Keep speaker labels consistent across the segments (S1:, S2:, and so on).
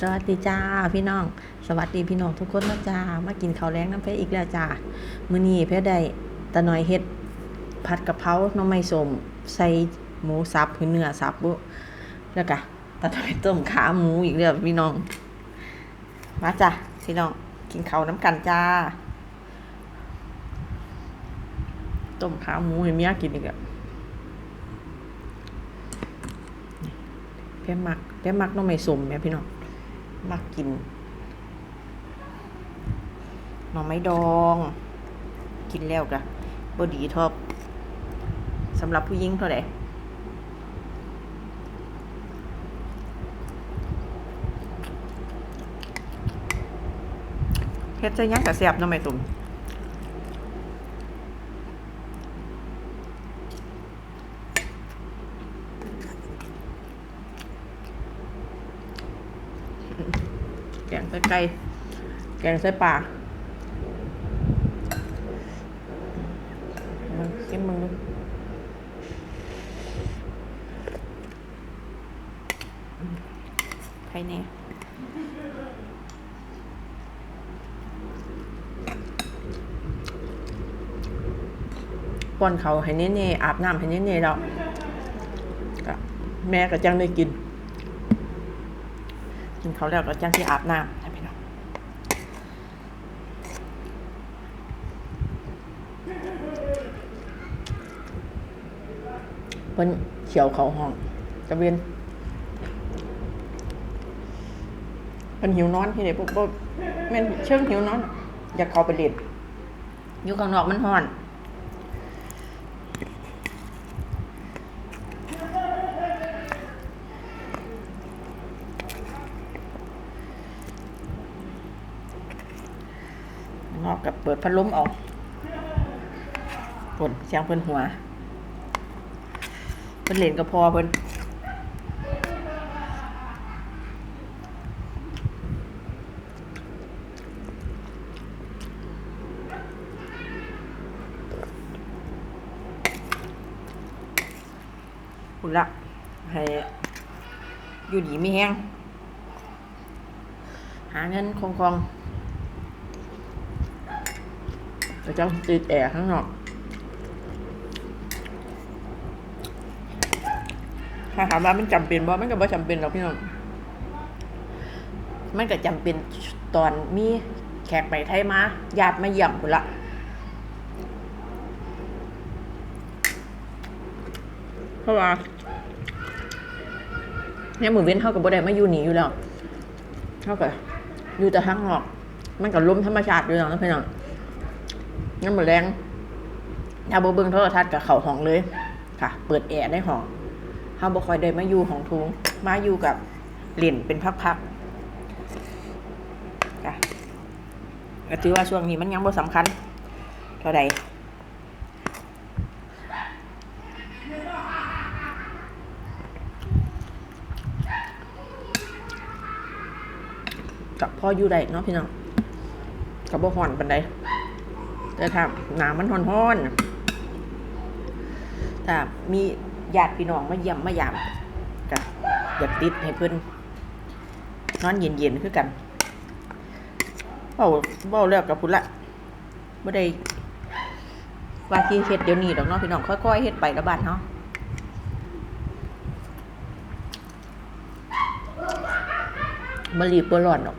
S1: สวัสดีจ้าพี่น้อง สวัสดีพี่น้องทุกคนนะจ้ามากินข้าวแรงน้ำเพชรอีกแล้วจ้ามื้อนี้เพชรได้ตะหน่อยเฮ็ดผัดกะเพราหน่อไม้ส้มใส่หมูสับคือเนื้อสับบุแล้วก็ตะหน่อยต้มขาหมูอีกแล้วพี่น้อง มาจ้าพี่น้องกินข้าวน้ำกันจ้าต้มขาหมูให้เมียกินอีกแล้วเพียมักเพียมักหน้องไม่สมแม่พี่น้อง มักกิน หน่อไม้ดอง กินแล้วกะบดีทอบสำหรับผู้หญิงเท่าไหร่เฮ็ดใจยังกะแซ่บหน้องไม่สม แกงใส่ไก่แกงใส่ปลามันกินมึงดูใครเนี่ยป้อนเขาให้เน่ๆอาบน้ำให้เน่ๆแล้วแม่ก็จังได้กิน กินเขาวแล้วก็จังที่อาบน้ำใช่ไหมเนาะเพิ่นเขียวเขาห้องกระเวียนเพิ่นหิวนอนที่ไหนปุ๊บปุ๊บแม่นเชิงหิวนอน อยากเข้าไปเล่นอยู่ข้างนอกมันร้อน นอกกับ เปิดพัดลมออกฝนเสียงเพิ่นหัวเพิ่นเล่นกับพอเพิ่นคุณละให้อยู่ดีไม่แห้งหาเงินคงคองๆ แล้วจังติดแอร์ข้างนอกถ้าถามว่ามันจำเป็นบ่มันก็บ่จำเป็นหรอกพี่น้อง มันก็จำเป็นตอนมีแขกไปไทยมาญาติมาเยี่ยมพุ่นละเพราะว่าเนี่ยมือเว้นเท่ากับบ่ได้มาอยู่หนีอยู่แล้วเท่ากับอยู่แต่ข้างนอก มันก็ล้มธรรมชาติอยู่แล้วนะพี่น้อง นหมดแรงถ้าบ่เบิ่งโทรทัศน์กับเข่าห้องเลยค่ะ เปิดแอร์ในห้องเฮาบ่ค่อยได้มาอยู่ห้องทุงมาอยู่กับเล่นเป็นพักๆค่ะก็ถือว่าช่วงนี้มันยังบ่สำคัญเท่าใดกับพ่ออยู่ได้เนาะพี่น้องกับบ่ฮ้อนปานใด แต่ถ้าหนามันฮ้อนๆถ้ามีญาติพี่น้องมาเยี่ยมมายามก็อยากติดให้เพิ่อนนอนเย็นๆคือกันเว้าเว้าแล้วกับพุ่นละบ่ได้ว่าที่เฮ็ดเดี๋ยวนี้ดอกเนาะพี่น้องค่อยๆเฮ็ดไปละบาดเนาะบ่รีบบ่ร้อนดอก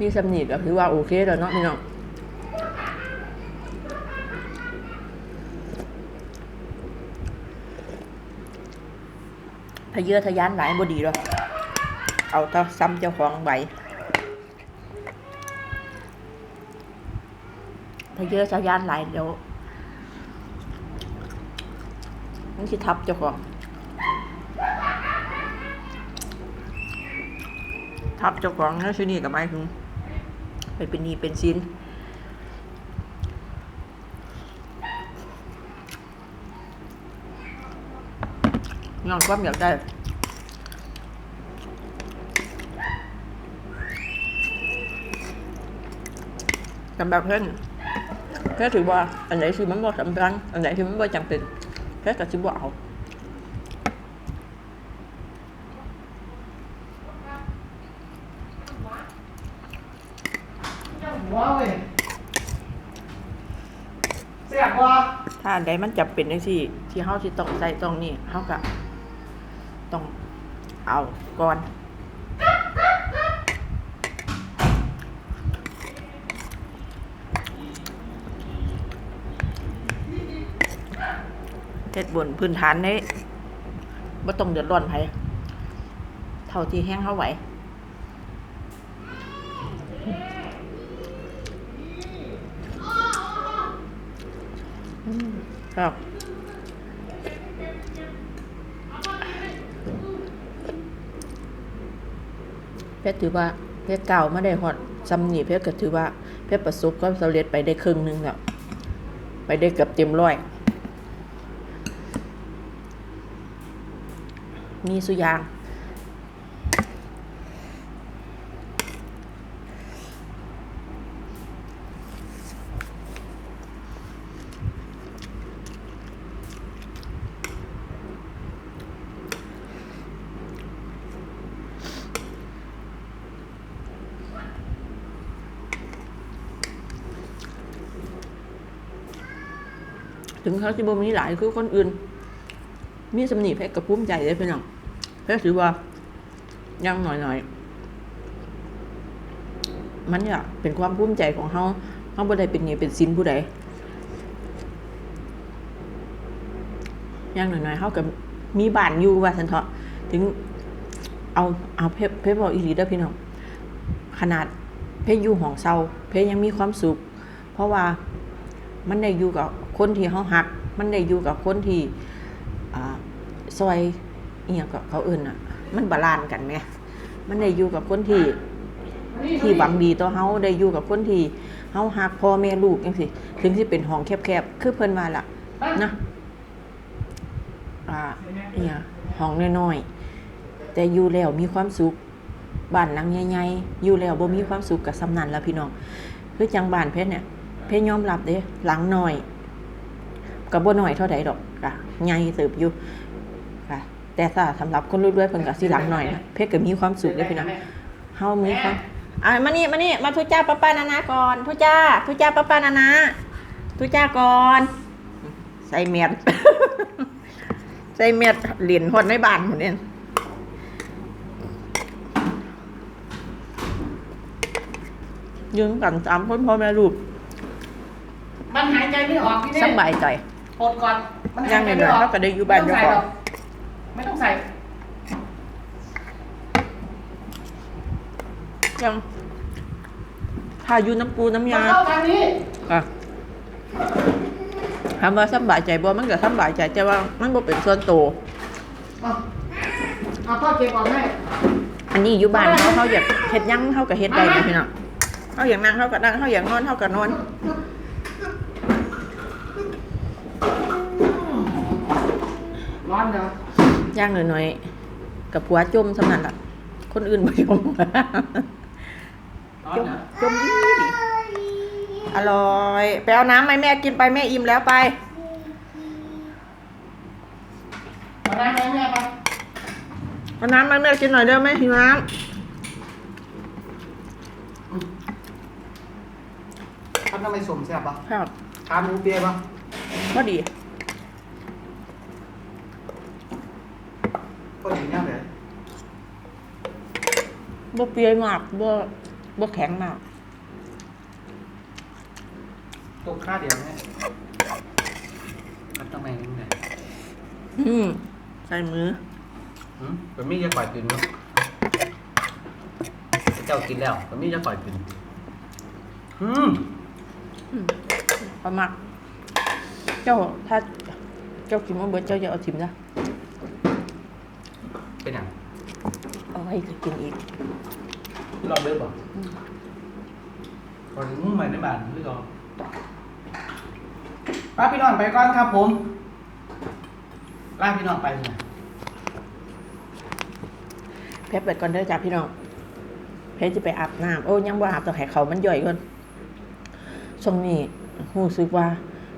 S1: มีสำนีก็คือว่าโอเคแล้วเนาะพี่น้องทะเยอทะยานหลายบดีหรอกเอาแต่ซ้ำเจ้าของไว้ทะเยอทะยานหลายเดี๋ยวมันสิทับเจ้าของ ทับเจ้าของนะชื่อนี่กับไม้ถึง ไปเป็นนีเป็นสินย้อนความอยากได้สำหรับเพื่อนแค่ถือว่าอันไหนที่มันบ่สำคัญอันไหนที่มันบ่จำเป็นแค่กับชิบว่าเอา
S2: ว้าวเว้ยเสียบวะ
S1: ถ้าอันใดมันจำเป็นจังซี่ ที่เฮาสิต้องใส่ต้องนี่เฮาก็ต้องเอาก่อน เฮ็ดบนพื้นฐานนี้บ่ต้องเดือดร้อนไผเท่าที่แห้งเฮาไหวอื มครับเพชรถือว่า เพชรเก่าไม่ได้หอดซำหนีเพชรก็ถือว่า เพชรประสบก็สำเร็จไปได้ครึ่งหนึงแล้วไปได้เกือบเต็มร้อย มีสุยาง ถึงเขาจะบ่มีหลายคือคนอื่น มีสำนีเพชรกับภูมิใจเลยพี่น้องเพชรถือว่ายังหน่อยหน่อยๆมันอยากเป็นความภูมิใจของเขาเขาบ่ได้เป็นหนี่เป็นสินผู้ใดยังหน่อยหน่อยๆเขากับมีบ้านอยู่ว่าสันเถาะถึงเอาเอาเพชรเพชรบอกอีหลีเด้พี่น้องขนาดเพชรอยู่ห้องเศร้าเพชรยังมีความสุข เพราะว่า มันได้อยู่กับคนที่เขาหัก มันได้อยู่กับคนที่ซอยเอียงกับเขาอื่นอะ มันบาลานกันไหมมันได้อยู่กับคนที่ที่หวังดีต่อเฮาได้อยู่กับคนที่เฮาหักพ่อแม่ลูกจังซี่ถึงสิเป็นห้องแคบๆคือเพิ่นว่าละนะอ่าเนี่ยห้องน้อยๆแต่อยู่แล้วมีความสุขบ้านหลังใหญ่ๆอยู่แล้วบ่มีความสุขกับสำนันแล้วพี่น้องคือจังบ้านเพชรเนี่ย เพชรยอมรับเด้หลังหน้อยก็บ่น้อยเท่าใดดอกค่ะใหญ่เติบอยู่ค่ะ แต่ถ้าสำหรับคนรวยเพิ่นก็สิหลังหน่อยนะเพชรก็มีความสุขด้อพี่น้องเฮามีความอะมานี่มานี่มาทุจ้าป้าป้านานาก่อนทุจ้าทุจ้าป้าป้านานาทุจ้าก่อนใส่เมียดใส่เมียดเหรียญฮอดในบ้านหมดเนี่ยยืนกันสามคนพ่อแม่ลูก
S2: มันหายใจไม่ออกพี่เน่
S1: สบายใจ
S2: ปลดก่อน มัน
S1: ยั
S2: หางย
S1: หน่อยๆเขาก็ได้อยู่บ้านเจ้าของ
S2: ไม่ต้องใส่หรก
S1: ยังถ้าอยู่น้ำปูน้ำ
S2: ไม่ต้องใส่
S1: ยา
S2: มาเข้าทางนี้
S1: อะถามว่าสำบายใจบ่มันก็สำบายใจแต่ว่ามันบ่เป็นส่วนตัว
S2: เอาเอาพ่อเก็บออกให้
S1: อันนี้อยู่บ้านเขาเขาอยากเฮ็ดหยังเขาก็เฮ็ดได้นะพี่น้องเขาอยากนั่งเขาก็นั่งเขาอยากนอนเขาก็นอน
S2: ร้อนเดี๋ยว
S1: ย่างหน่อยๆกับผัวจมสำนั้นล่ะคนอื่นบ่จม
S2: ร้อน
S1: จม
S2: นะ
S1: จมดีดีอร่อยไปเอาน้ำไหมแม่กินไปแม่อิ่มแล้วไป
S2: เอาน้ำให้แม่ไป
S1: เอาน้ำไหมแม่กินหน่อยเด้อแม่หิวน้
S2: ทำทำไมสมแซ่บปะำ
S1: ครับ
S2: ขาหมูเปียปะ
S1: พอดี
S2: ก็ดีเนี่ยเลย
S1: บ่เปรี้ยวมากบ่บ่แข็งมาก
S2: ตกค่าเดียวเนี่ยทำไมนี่ไง
S1: อืมใส่มือ
S2: อืมเป็นมีจะปล่อยกินมั้งเจ้ากินแล้วเป็นมีจะปล่อยกินอืม
S1: อืมประมักเจ้าถ้าเจ้ากินมาเบิดเจ้าจะเอาทิมนะ
S2: เป็นอย่าง
S1: เอาไว้กินอีก
S2: รอบเดิมป่ะก่อนมุ่งใหม่ในบ้านหรือก่อนป้าพี่น้องไปก่อนครับผมลาพี่น้องไปเลย
S1: เพชรเปิดก่อนเด้อจ้าพี่น้อง เพชรจะไปอาบน้ำโอ้ยังบ่อาบต้องให้เขามันย่อยก่อนช่วงนี้รู้สึกว่า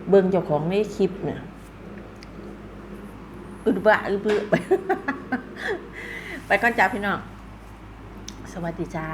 S1: เบิ่งเจ้าของในคลิปเนี่ยอึดบะอึดบื้อไปไป ก่อนจ้าพี่น้อง สวัสดีจ้า